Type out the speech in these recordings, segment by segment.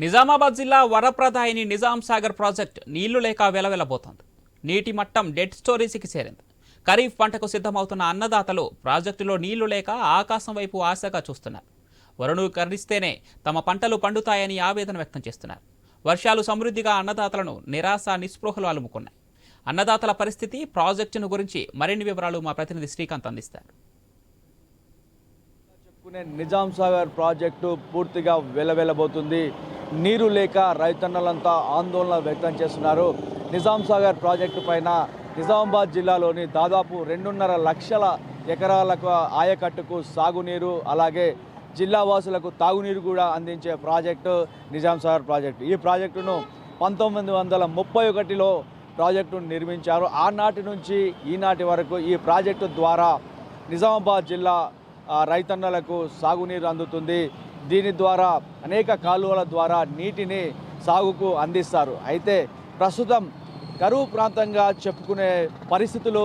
నిజామాబాద్ జిల్లా వరప్రదాయిని నిజాం సాగర్ ప్రాజెక్ట్ నీళ్ళు లేక వెలవెలబోతోంది. నీటి మట్టం డెడ్ స్టోరేజీకి చేరింది. ఖరీఫ్ పంటకు సిద్ధమవుతున్న అన్నదాతలు ప్రాజెక్టులో నీళ్ళు లేక ఆకాశం వైపు ఆశగా చూస్తున్నారు. వరుణు కరిస్తేనే తమ పంటలు పండుతాయని ఆవేదన వ్యక్తం చేస్తున్నారు. వర్షాలు సమృద్ధిగా అన్నదాతలను నిరాశ నిస్పృహలు అలుముకున్నాయి. అన్నదాతల పరిస్థితి ప్రాజెక్టును గురించి మరిన్ని వివరాలు మా ప్రతినిధి శ్రీకాంత్ అందిస్తారు. చెప్పుకునే నిజాం సాగర్ ప్రాజెక్టు పూర్తిగా వెలవెలబోతుంది. నీరు లేక రైతన్నలంతా ఆందోళన వ్యక్తం చేస్తున్నారు. నిజాం సాగర్ ప్రాజెక్టు పైన నిజామాబాద్ జిల్లాలోని దాదాపు రెండున్నర లక్షల ఎకరాలకు ఆయకట్టుకు సాగునీరు అలాగే జిల్లా వాసులకు తాగునీరు కూడా అందించే ప్రాజెక్టు నిజాం సాగర్ ప్రాజెక్టు. ఈ ప్రాజెక్టును పంతొమ్మిది వందల ముప్పై ఒకటిలో ప్రాజెక్టును నిర్మించారు. ఆనాటి నుంచి ఈనాటి వరకు ఈ ప్రాజెక్టు ద్వారా నిజామాబాద్ జిల్లా రైతన్నలకు సాగునీరు అందుతుంది. దీని ద్వారా అనేక కాలువల ద్వారా నీటిని సాగుకు అందిస్తారు. అయితే ప్రస్తుతం కరువు ప్రాంతంగా చెప్పుకునే పరిస్థితులు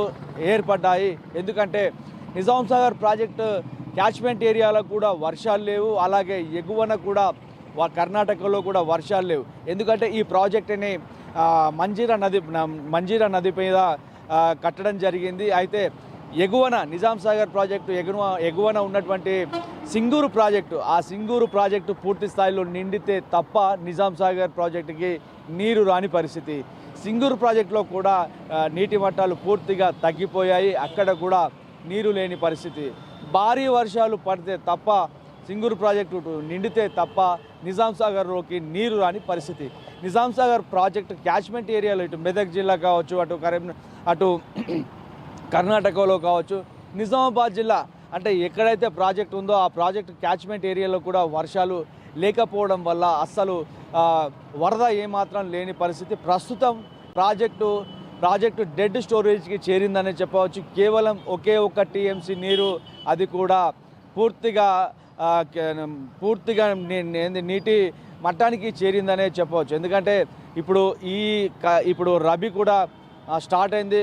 ఏర్పడ్డాయి. ఎందుకంటే నిజాం సాగర్ ప్రాజెక్టు క్యాచ్మెంట్ ఏరియాలో కూడా వర్షాలు లేవు. అలాగే ఎగువన కూడా కర్ణాటకలో కూడా వర్షాలు లేవు. ఎందుకంటే ఈ ప్రాజెక్టుని మంజీరా నది మంజీరా నది మీద కట్టడం జరిగింది. అయితే ఎగువన నిజాం సాగర్ ప్రాజెక్టు ఎగువ ఎగువన ఉన్నటువంటి సింగూరు ప్రాజెక్టు ఆ సింగూరు ప్రాజెక్టు పూర్తి స్థాయిలో నిండితే తప్ప నిజాం సాగర్ ప్రాజెక్టుకి నీరు రాని పరిస్థితి. సింగూరు ప్రాజెక్టులో కూడా నీటి మట్టాలు పూర్తిగా తగ్గిపోయాయి. అక్కడ కూడా నీరు లేని పరిస్థితి. భారీ వర్షాలు పడితే తప్ప సింగూరు ప్రాజెక్టు నిండితే తప్ప నిజాం సాగర్లోకి నీరు రాని పరిస్థితి. నిజాం సాగర్ ప్రాజెక్టు క్యాచ్మెంట్ ఏరియాలో ఇటు మెదక్ జిల్లా కావచ్చు అటు కరీం అటు కర్ణాటకలో కావచ్చు నిజామాబాద్ జిల్లా అంటే ఎక్కడైతే ప్రాజెక్ట్ ఉందో ఆ ప్రాజెక్ట్ క్యాచ్మెంట్ ఏరియాలో కూడా వర్షాలు లేకపోవడం వల్ల అస్సలు వరద ఏమాత్రం లేని పరిస్థితి. ప్రస్తుతం ప్రాజెక్టు ప్రాజెక్టు డెడ్ స్టోరేజ్కి చేరిందని చెప్పవచ్చు. కేవలం ఒకే ఒక టీఎంసీ నీరు అది కూడా పూర్తిగా పూర్తిగా నీటి మట్టానికి చేరిందనే చెప్పవచ్చు. ఎందుకంటే ఇప్పుడు ఈ ఇప్పుడు రబీ కూడా స్టార్ట్ అయింది.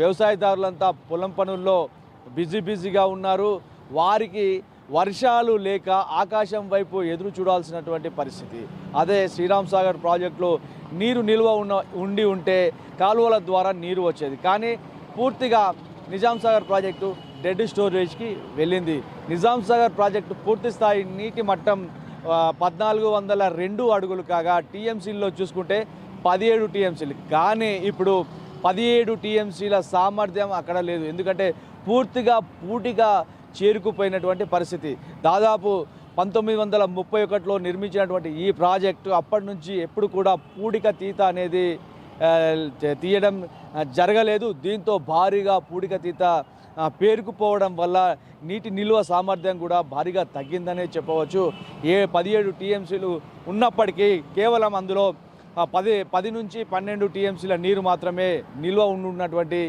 వ్యవసాయదారులంతా పొలం పనుల్లో బిజీ బిజీగా ఉన్నారు. వారికి వర్షాలు లేక ఆకాశం వైపు ఎదురు చూడాల్సినటువంటి పరిస్థితి. అదే శ్రీరామ్ సాగర్ ప్రాజెక్టులో నీరు నిల్వ ఉన్న ఉండి ఉంటే కాలువల ద్వారా నీరు వచ్చేది. కానీ పూర్తిగా నిజాం సాగర్ ప్రాజెక్టు డెడ్ స్టోరేజ్కి వెళ్ళింది. నిజాం సాగర్ ప్రాజెక్టు పూర్తి స్థాయి నీటి మట్టం పద్నాలుగు వందల రెండు అడుగులు కాగా టీఎంసీల్లో చూసుకుంటే పదిహేడు టీఎంసీలు. కానీ ఇప్పుడు పదిహేడు టీఎంసీల సామర్థ్యం అక్కడ లేదు. ఎందుకంటే పూర్తిగా పూటిగా చేరుకుపోయినటువంటి పరిస్థితి. దాదాపు పంతొమ్మిది వందల ముప్పై ఒకటిలో నిర్మించినటువంటి ఈ ప్రాజెక్టు అప్పటి నుంచి ఎప్పుడు కూడా పూడిక తీత అనేది తీయడం జరగలేదు. దీంతో భారీగా పూడిక తీత పేరుకుపోవడం వల్ల నీటి నిల్వ సామర్థ్యం కూడా భారీగా తగ్గిందనే చెప్పవచ్చు. ఏ పదిహేడు టీఎంసీలు ఉన్నప్పటికీ కేవలం అందులో పది పది నుంచి పన్నెండు టీఎంసీల నీరు మాత్రమే నిల్వ ఉన్నటువంటి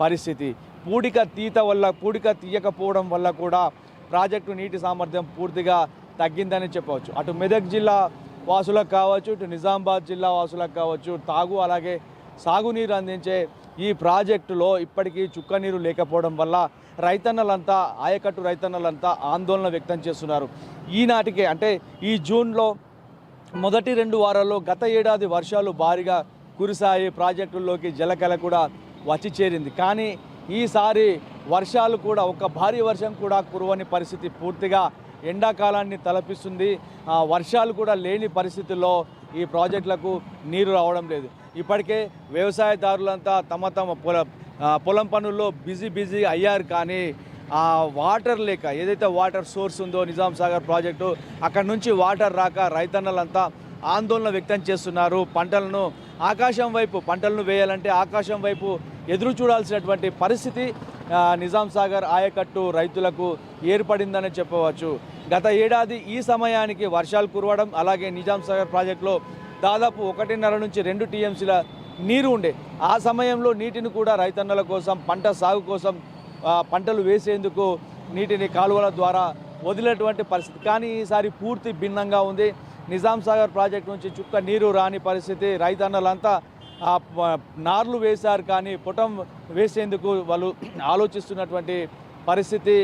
పరిస్థితి. పూడిక తీత వల్ల పూడిక తీయకపోవడం వల్ల కూడా ప్రాజెక్టు నీటి సామర్థ్యం పూర్తిగా తగ్గిందని చెప్పవచ్చు. అటు మెదక్ జిల్లా వాసులకు కావచ్చు ఇటు నిజామాబాద్ జిల్లా వాసులకు కావచ్చు తాగు అలాగే సాగునీరు అందించే ఈ ప్రాజెక్టులో ఇప్పటికీ చుక్క నీరు లేకపోవడం వల్ల రైతన్నలంతా ఆయకట్టు రైతన్నలంతా ఆందోళన వ్యక్తం చేస్తున్నారు. ఈనాటికే అంటే ఈ జూన్లో మొదటి రెండు వారాల్లో గత ఏడాది వర్షాలు భారీగా కురిసాయి ప్రాజెక్టుల్లోకి జలకళ కూడా వచ్చి చేరింది. కానీ ఈసారి వర్షాలు కూడా ఒక భారీ వర్షం కూడా కురవని పరిస్థితి పూర్తిగా ఎండాకాలాన్ని తలపిస్తుంది. వర్షాలు కూడా లేని పరిస్థితుల్లో ఈ ప్రాజెక్టులకు నీరు రావడం లేదు. ఇప్పటికే వ్యవసాయదారులంతా తమ తమ పొలం పొలం పనుల్లో బిజీ బిజీ అయ్యారు. కానీ ఆ వాటర్ లేక ఏదైతే వాటర్ సోర్స్ ఉందో నిజాం సాగర్ ప్రాజెక్టు అక్కడ నుంచి వాటర్ రాక రైతన్నలంతా ఆందోళన వ్యక్తం చేస్తున్నారు. పంటలను ఆకాశం వైపు పంటలను వేయాలంటే ఆకాశం వైపు ఎదురు చూడాల్సినటువంటి పరిస్థితి నిజాం సాగర్ ఆయకట్టు రైతులకు ఏర్పడిందని చెప్పవచ్చు. గత ఏడాది ఈ సమయానికి వర్షాలు కురవడం అలాగే నిజాం సాగర్ ప్రాజెక్టులో దాదాపు ఒకటిన్నర నుంచి రెండు టీఎంసీల నీరు ఉండే. ఆ సమయంలో నీటిని కూడా రైతన్నల కోసం పంట సాగు కోసం పంటలు వేసేందుకు నీటిని కాలువల ద్వారా వదిలేటువంటి పరిస్థితి. కానీ ఈసారి పూర్తి భిన్నంగా ఉంది. నిజాం సాగర్ ప్రాజెక్ట్ నుంచి చుక్క నీరు రాని పరిస్థితి. రైతన్నలంతా ఆ నార్లు వేశారు కానీ పొటం వేసేందుకు వాళ్ళు ఆలోచిస్తున్నటువంటి పరిస్థితి.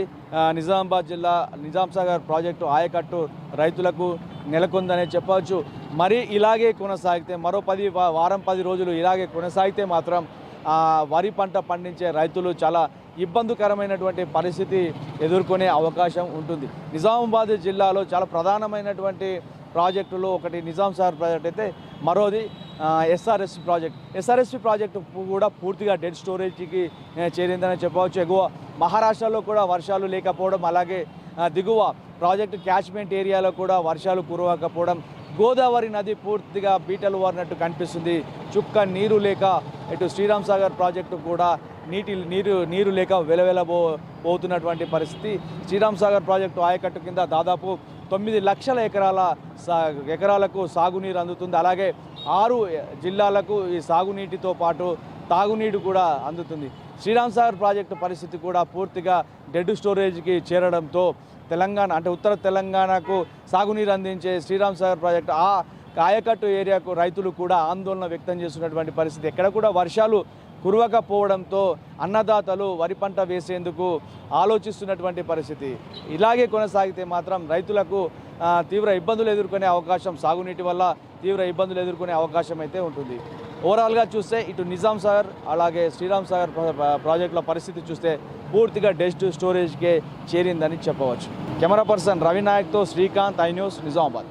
నిజామాబాద్ జిల్లా నిజాం సాగర్ ప్రాజెక్టు ఆయకట్టు రైతులకు నెలకొందనే చెప్పవచ్చు. మరి ఇలాగే కొనసాగితే మరో పది వారం పది రోజులు ఇలాగే కొనసాగితే మాత్రం వరి పంట పండించే రైతులు చాలా ఇబ్బందికరమైనటువంటి పరిస్థితి ఎదుర్కొనే అవకాశం ఉంటుంది. నిజామాబాద్ జిల్లాలో చాలా ప్రధానమైనటువంటి ప్రాజెక్టులు ఒకటి నిజాం సార్ ప్రాజెక్ట్ అయితే మరోది ఎస్ఆర్ఎస్సి ప్రాజెక్ట్. ఎస్ఆర్ఎస్పి ప్రాజెక్టు కూడా పూర్తిగా డెడ్ స్టోరేజ్కి చేరిందని చెప్పవచ్చు. ఎగువ మహారాష్ట్రలో కూడా వర్షాలు లేకపోవడం అలాగే దిగువ ప్రాజెక్టు క్యాచ్మెంట్ ఏరియాలో కూడా వర్షాలు కురవకపోవడం గోదావరి నది పూర్తిగా బీటలు వారినట్టు కనిపిస్తుంది. చుక్క నీరు లేక ఇటు శ్రీరామ్ సాగర్ ప్రాజెక్టు కూడా నీటి నీరు నీరు లేక వెలవెలబో పోతున్నటువంటి పరిస్థితి. శ్రీరామ్ సాగర్ ప్రాజెక్టు ఆయకట్టు కింద దాదాపు తొమ్మిది లక్షల ఎకరాల సా ఎకరాలకు సాగునీరు అందుతుంది. అలాగే ఆరు జిల్లాలకు ఈ సాగునీటితో పాటు తాగునీరు కూడా అందుతుంది. శ్రీరామ్ సాగర్ ప్రాజెక్టు పరిస్థితి కూడా పూర్తిగా డెడ్ స్టోరేజ్కి చేరడంతో తెలంగాణ అంటే ఉత్తర తెలంగాణకు సాగునీరు అందించే శ్రీరామ్ సాగర్ ప్రాజెక్టు ఆ కాయకట్టు ఏరియాకు రైతులు కూడా ఆందోళన వ్యక్తం చేస్తున్నటువంటి పరిస్థితి. ఎక్కడ కూడా వర్షాలు కురవకపోవడంతో అన్నదాతలు వరి పంట వేసేందుకు ఆలోచిస్తున్నటువంటి పరిస్థితి. ఇలాగే కొనసాగితే మాత్రం రైతులకు తీవ్ర ఇబ్బందులు ఎదుర్కొనే అవకాశం సాగునీటి వల్ల తీవ్ర ఇబ్బందులు ఎదుర్కొనే అవకాశం అయితే ఉంటుంది. ఓవరాల్గా చూస్తే ఇటు నిజాం సాగర్ అలాగే శ్రీరామ్ సాగర్ ప్రాజెక్టుల పరిస్థితి చూస్తే పూర్తిగా డెస్ట్ స్టోరేజ్కే చేరిందని చెప్పవచ్చు. కెమెరా పర్సన్ రవి నాయక్తో శ్రీకాంత్ ఐ న్యూస్ నిజామాబాద్.